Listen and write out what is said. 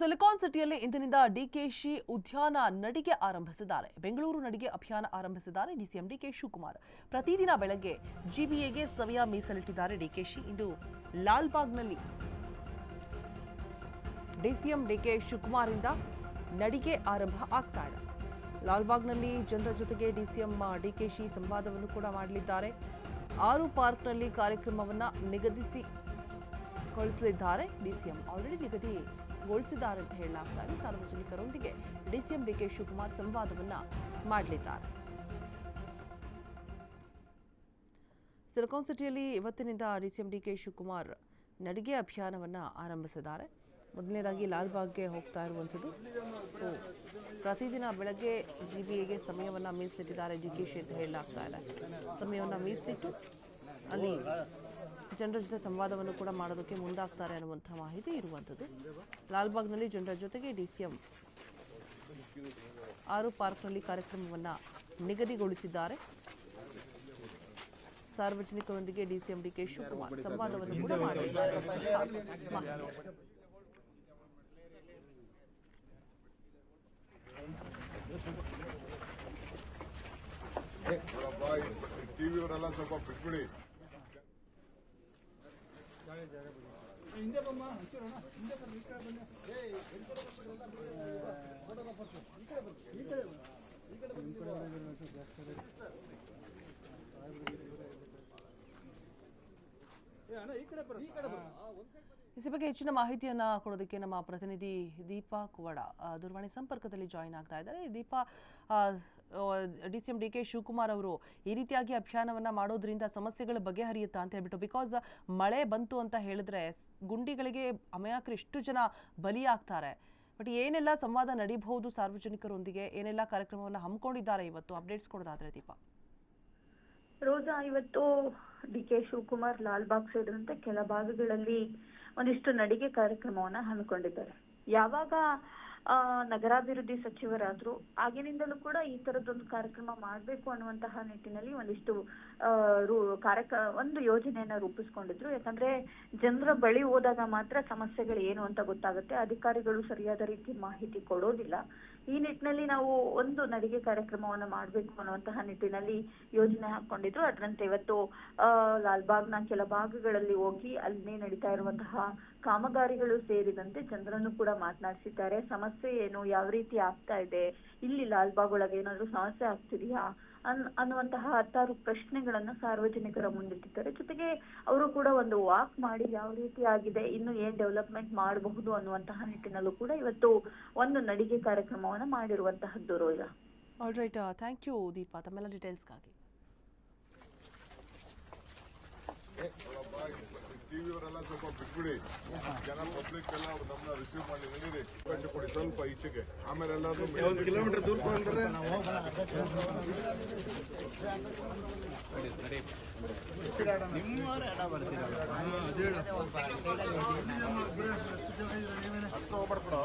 Silicon ಸಿಟಿಯಲ್ಲಿ ಇಂದಿನಿಂದ ಡಿಕೆಶಿ ಉದ್ಯಾನ ನಡಿಗೆ ಆರಂಭಿಸಿದ್ದಾರೆ. ಬೆಂಗಳೂರು ನಡಿಗೆ ಅಭಿಯಾನ ಆರಂಭಿಸಿದ್ದಾರೆ ಡಿಸಿಎಂ ಡಿಕೆ ಶಿವಕುಮಾರ್. ಪ್ರತಿದಿನ ಬೆಳಗ್ಗೆ ಜಿಬಿಎಗೆ ಸಮಯ ಮೀಸಲಿಟ್ಟಿದ್ದಾರೆ ಡಿಕೆಶಿ. ಇಂದು ಲಾಲ್ಬಾಗ್ನಲ್ಲಿ ಡಿಸಿಎಂ ಡಿಕೆ ಶಿವಕುಮಾರ್ ಇಂದ ನಡಿಗೆ ಆರಂಭ ಆಗ್ತಾ ಇದೆ. ಲಾಲ್ಬಾಗ್ನಲ್ಲಿ ಜನರ ಜೊತೆಗೆ ಡಿಸಿಎಂ ಡಿಕೆಶಿ ಸಂವಾದವನ್ನು ಕೂಡ ಮಾಡಲಿದ್ದಾರೆ. ಆರು ಪಾರ್ಕ್ನಲ್ಲಿ ಕಾರ್ಯಕ್ರಮವನ್ನು ನಿಗದಿಸಿ ಗೊಳಿಸಲಿದ್ದಾರೆ ಡಿಸಿಎಂ ಆಲ್ರೆಡಿ ನಿಗದಿಗೊಳಿಸಿದ್ದಾರೆ ಅಂತ ಹೇಳಲಾಗ್ತಾ ಇದೆ ಸಾರ್ವಜನಿಕರೊಂದಿಗೆ ಡಿಸಿಎಂ ಡಿಕೆ ಶಿವಕುಮಾರ್ ಸಂವಾದವನ್ನ ಮಾಡಲಿದ್ದಾರೆ. ಸಿಲಿಕಾನ್ ಸಿಟಿಯಲ್ಲಿ ಇವತ್ತಿನಿಂದ ಡಿಸಿಎಂ ಡಿಕೆ ಶಿವಕುಮಾರ್ ನಡಿಗೆ ಅಭಿಯಾನವನ್ನ ಆರಂಭಿಸಿದ್ದಾರೆ. ಮೊದಲನೇದಾಗಿ ಲಾಲ್ಬಾಗ್ಗೆ ಹೋಗ್ತಾ ಇರುವಂಥದ್ದು. ಸೊ ಪ್ರತಿದಿನ ಬೆಳಗ್ಗೆ ಜಿ ಬಿ ಎಗೆ ಸಮಯವನ್ನು ಮೀಸಲಿಟ್ಟಿದ್ದಾರೆ ಡಿ ಕೆ ಶಿ ಅಂತ ಹೇಳಲಾಗ್ತಾ ಇದೆ. ಸಮಯವನ್ನು ಮೀಸಲಿಟ್ಟು ಅಲ್ಲಿ ಜನರ ಜೊತೆ ಸಂವಾದವನ್ನು ಕೂಡ ಮಾಡೋದಕ್ಕೆ ಮುಂದಾಗ್ತಾರೆ ಅನ್ನುವಂಥ ಮಾಹಿತಿ ಇರುವಂಥದ್ದು. ಲಾಲ್ಬಾಗ್ನಲ್ಲಿ ಜನರ ಜೊತೆಗೆ ಡಿಸಿಎಂ ಆರು ಪಾರ್ಕ್ನಲ್ಲಿ ಕಾರ್ಯಕ್ರಮವನ್ನು ನಿಗದಿಗೊಳಿಸಿದ್ದಾರೆ. ಸಾರ್ವಜನಿಕರೊಂದಿಗೆ ಡಿಸಿಎಂ ಡಿಕೆ ಶಿವಕುಮಾರ್ ಸಂವಾದವನ್ನು ಕೂಡ ಮಾಡಲಿದ್ದಾರೆ ಅನ್ನುವಂಥ ಕಡೆ ಈ ಕಡೆ ಸ್ವಲ್ಪ ಬಿಟ್ಬಿಡಿ ಇಸಿ ಬಗ್ಗೆ ಹೆಚ್ಚಿನ ಮಾಹಿತಿಯನ್ನ ಕೊಡೋದಕ್ಕೆ ನಮ್ಮ ಪ್ರತಿನಿಧಿ ದೀಪಾ ಕುವಡ ದೂರವಾಣಿ ಸಂಪರ್ಕದಲ್ಲಿ ಜಾಯಿನ್ ಆಗ್ತಾ ಇದ್ದಾರೆ. Deepa D C M D K Shivakumar ಅವರು ಈ ರೀತಿಯಾಗಿ ಅಭಿಯಾನವನ್ನ ಮಾಡೋದ್ರಿಂದ ಸಮಸ್ಯೆಗಳು ಬಗೆಹರಿಯುತ್ತಾ ಅಂತ ಹೇಳ್ಬಿಟ್ಟು ಬಿಕಾಸ್ ಮಳೆ ಬಂತು ಅಂತ ಹೇಳಿದ್ರೆ ಸ್- ಗುಂಡಿಗಳಿಗೆ ಅಮಯಾಕ್ರೆ ಎಷ್ಟು ಜನ ಬಲಿಯಾಗ್ತಾರೆ. ಬಟ್ ಏನೆಲ್ಲ ಸಂವಾದ ನಡೀಬಹುದು ಸಾರ್ವಜನಿಕರೊಂದಿಗೆ ಏನೆಲ್ಲ ಕಾರ್ಯಕ್ರಮವನ್ನು ಹಮ್ಮಿಕೊಂಡಿದ್ದಾರೆ ಇವತ್ತು? ಅಪ್ಡೇಟ್ಸ್ ಕೊಡೋದಾದ್ರೆ ದೀಪಾ. ರೋಜಾ ಇವತ್ತು ಡಿ ಕೆ ಶಿವಕುಮಾರ್ ಲಾಲ್ಬಾಗ್ ಸೇರಿದಂತೆ ಕೆಲ ಭಾಗಗಳಲ್ಲಿ ಒಂದಿಷ್ಟು ನಡಿಗೆ ಕಾರ್ಯಕ್ರಮವನ್ನ ಹಮ್ಮಿಕೊಂಡಿದ್ದಾರೆ. ಯಾವಾಗ ನಗರಾಭಿವೃದ್ಧಿ ಸಚಿವರಾದ್ರು ಆಗಿನಿಂದಲೂ ಕೂಡ ಈ ತರದೊಂದು ಕಾರ್ಯಕ್ರಮ ಮಾಡಬೇಕು ಅನ್ನುವಂತಹ ನಿಟ್ಟಿನಲ್ಲಿ ಒಂದಿಷ್ಟು ಕಾರ್ಯಕ, ಒಂದು ಯೋಜನೆಯನ್ನ ರೂಪಿಸ್ಕೊಂಡಿದ್ರು. ಯಾಕಂದ್ರೆ ಜನರ ಬಳಿ ಹೋದಾಗ ಮಾತ್ರ ಸಮಸ್ಯೆಗಳು ಏನು ಅಂತ ಗೊತ್ತಾಗುತ್ತೆ. ಅಧಿಕಾರಿಗಳು ಸರಿಯಾದ ರೀತಿ ಮಾಹಿತಿ ಕೊಡೋದಿಲ್ಲ. ಈ ನಿಟ್ಟಿನಲ್ಲಿ ನಾವು ಒಂದು ನಡಿಗೆ ಕಾರ್ಯಕ್ರಮವನ್ನ ಮಾಡಬೇಕು ಅನ್ನುವಂತಹ ನಿಟ್ಟಿನಲ್ಲಿ ಯೋಜನೆ ಹಾಕೊಂಡಿದ್ರು ಅದರಂತೆ ಇವತ್ತು ಲಾಲ್ಬಾಗ್ನ ಕೆಲ ಭಾಗಗಳಲ್ಲಿ ಹೋಗಿ ಅಲ್ಲಿ ನಡೀತಾ ಇರುವಂತಹ ಕಾಮಗಾರಿಗಳು ಸೇರಿದಂತೆ ಜನರನ್ನು ಕೂಡ ಮಾತನಾಡಿಸಿದ್ದಾರೆ. ಸಮಸ್ಯೆ ಏನು? ಯಾವ ರೀತಿ ಆಗ್ತಾ ಇದೆ? ಇಲ್ಲಿ ಲಾಲ್ಬಾಗ್ ಒಳಗೆ ಏನಾದ್ರು ಸಮಸ್ಯೆ ಆಗ್ತಿದೆಯಾ? ಅನ್ ಅನ್ನುವಂತಹ ಹತ್ತಾರು ಪ್ರಶ್ನೆಗಳನ್ನ ಸಾರ್ವಜನಿಕರ ಮುಂದಿಟ್ಟಿದ್ದಾರೆ. ಜೊತೆಗೆ ಅವರು ಕೂಡ ಒಂದು ವಾಕ್ ಮಾಡಿ ಯಾವ ರೀತಿ ಆಗಿದೆ ಇನ್ನು ಏನ್ ಡೆವಲಪ್ಮೆಂಟ್ ಮಾಡಬಹುದು ಅನ್ನುವಂತಹ ನಿಟ್ಟಿನಲ್ಲೂ ಕೂಡ ಇವತ್ತು ಒಂದು ನಡಿಗೆ ಕಾರ್ಯಕ್ರಮವನ್ನು ಮಾಡಿರುವಂತಹದ್ದು Roja all right thank you Deepa ತಮ್ಮೆಲ್ಲ ಡೀಟೇಲ್ಸ್ಗಾಗಿ ಟಿವಿ ಅವರೆಲ್ಲ ಸ್ವಲ್ಪ ಬಿಟ್ಬಿಡಿ. ಜನ ಪಬ್ಲಿಕ್ ಎಲ್ಲ ಅವ್ರು ನಮ್ಮನ್ನ ರಿಸೀವ್ ಮಾಡಿ ಹೇಳಿರಿ. ಗಂಟೆ ಕೊಡಿ ಸ್ವಲ್ಪ ಈಚೆಗೆ. ಆಮೇಲೆ ಎಲ್ಲಾದ್ರೂ ಒಂದು ಕಿಲೋಮೀಟರ್ ದೂರ ಬಂದ್ರೆ ಹತ್ತು ಹೋಗ್ಬಿಡ್ಬಿಡು.